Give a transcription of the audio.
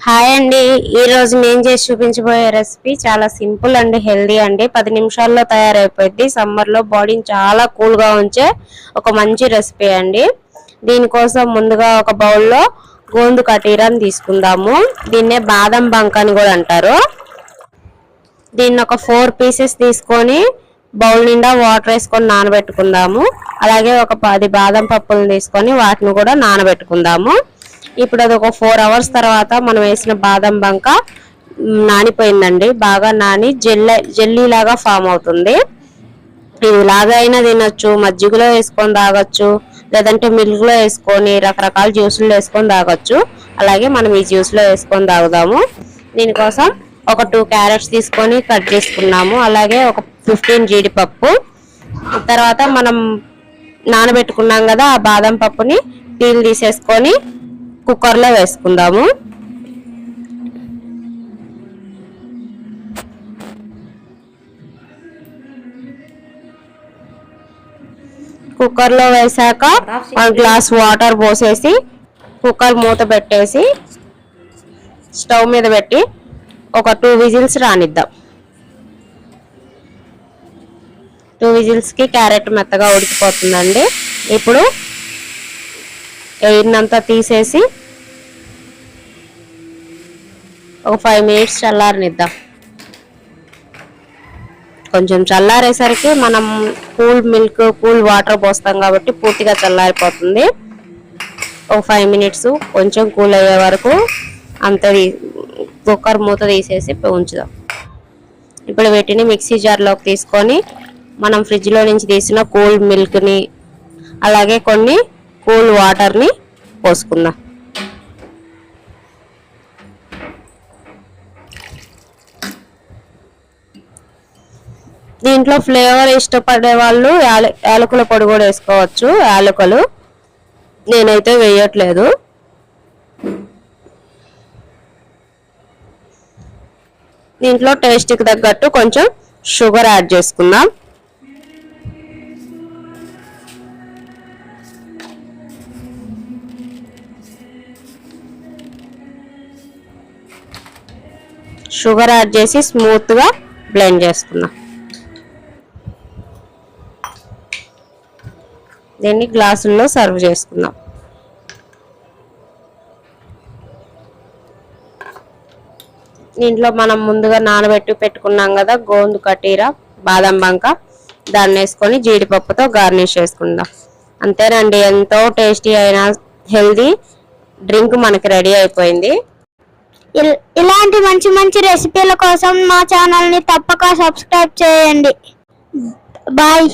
Hi అండి. ఈరోజు నేను చేసి చూపించబోయే రెసిపీ చాలా సింపుల్ అండ్ హెల్దీ అండి. పది నిమిషాల్లో తయారైపోయింది సమ్మర్లో బాడీని చాలా కూల్గా ఉంచే ఒక మంచి రెసిపీ అండి. దీనికోసం ముందుగా ఒక బౌల్లో గోందు కటీరాని తీసుకుందాము. దీన్నే బాదం బంక్ అని కూడా అంటారు. దీన్ని ఒక ఫోర్ పీసెస్ తీసుకొని బౌల్ నిండా వాటర్ వేసుకొని నానబెట్టుకుందాము. అలాగే ఒక పది బాదం పప్పులు తీసుకొని వాటిని కూడా నానబెట్టుకుందాము. ఇప్పుడు అది ఒక ఫోర్ అవర్స్ తర్వాత మనం వేసిన బాదం బంక నానిపోయిందండి. బాగా నాని జెల్లీ లాగా ఫామ్ అవుతుంది. ఇది ఇలాగా అయినా తినొచ్చు మజ్జిగలో వేసుకొని తాగొచ్చు లేదంటే మిల్క్లో వేసుకొని రకరకాల జ్యూసులు వేసుకొని తాగొచ్చు. అలాగే మనం ఈ జ్యూస్లో వేసుకొని తాగుదాము. దీనికోసం ఒక టూ క్యారెట్స్ తీసుకొని కట్ చేసుకున్నాము. అలాగే ఒక ఫిఫ్టీన్ జీడిపప్పు. తర్వాత మనం నానబెట్టుకున్నాం కదా ఆ బాదం పప్పుని పీల్ తీసేసుకొని కుక్కర్లో వేసుకుందాము. కుక్కర్లో వేసాక వన్ గ్లాస్ వాటర్ పోసేసి కుక్కర్ మూత పెట్టేసి స్టవ్ మీద పెట్టి ఒక టూ విజిల్స్ రానిద్దాం. టూ విజిల్స్కి క్యారెట్ మెత్తగా ఉడికిపోతుందండి. ఇప్పుడు ఎయిర్నంతా తీసేసి ఒక ఫైవ్ మినిట్స్ చల్లారనిద్దాం. కొంచెం చల్లారేసరికి మనం కూల్ మిల్క్ కూల్ వాటర్ పోస్తాం కాబట్టి పూర్తిగా చల్లారిపోతుంది. ఒక ఫైవ్ మినిట్స్ కొంచెం కూల్ అయ్యే వరకు అంత కుక్కర్ మూత తీసేసి ఉంచుదాం. ఇప్పుడు వీటిని మిక్సీ జార్లోకి తీసుకొని మనం ఫ్రిడ్జ్లో నుంచి తీసిన కూల్ మిల్క్ని అలాగే కొన్ని కూల్ వాటర్ని పోసుకుందాం. దీంట్లో ఫ్లేవర్ ఇష్టపడే వాళ్ళు యాల- యాలకుల పొడి కూడా వేసుకోవచ్చు. యాలకులు నేనైతే వేయట్లేదు. దీంట్లో టేస్ట్కి తగ్గట్టు కొంచెం షుగర్ యాడ్ చేసుకుందాం. షుగర్ యాడ్ చేసి స్మూత్గా బ్లెండ్ చేసుకున్నాం దీన్ని గ్లాసుల్లో సర్వ్ చేసుకుందాం. దీంట్లో మనం ముందుగా నానబెట్టి పెట్టుకున్నాం కదా గోందు కటీరా బాదం బంక దాన్ని వేసుకొని జీడిపప్పుతో గార్నిష్ చేసుకుందాం. అంతేనండి ఎంతో టేస్టీ అయిన హెల్దీ డ్రింక్ మనకి రెడీ అయిపోయింది. ఇలాంటి మంచి మంచి రెసిపీల కోసం మా ఛానల్ని తప్పక సబ్స్క్రైబ్ చేయండి. బాయ్.